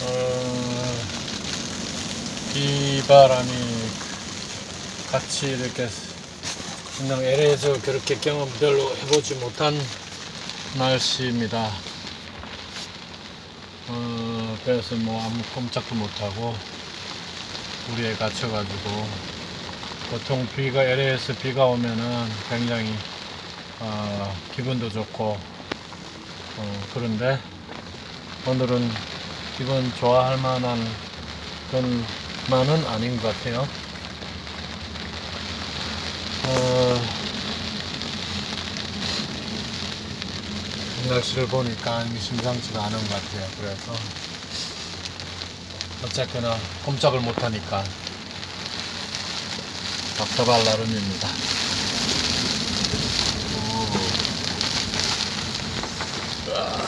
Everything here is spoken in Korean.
어, 비바람이 같이 이렇게 그냥 LA에서 그렇게 경험 별로 해보지 못한 날씨입니다. 어, 그래서 뭐 아무 꼼짝도 못하고 우리에 갇혀가지고 보통 비가 LA에서 비가 오면은 굉장히 어, 기분도 좋고 어, 그런데 오늘은 기분 좋아할 만한 그런 만은 아닌 것 같아요. 어, 날씨를 보니까 심상치가 않은 것 같아요. 그래서 어쨌거나 꼼짝을 못하니까 답답할 나름입니다. 오.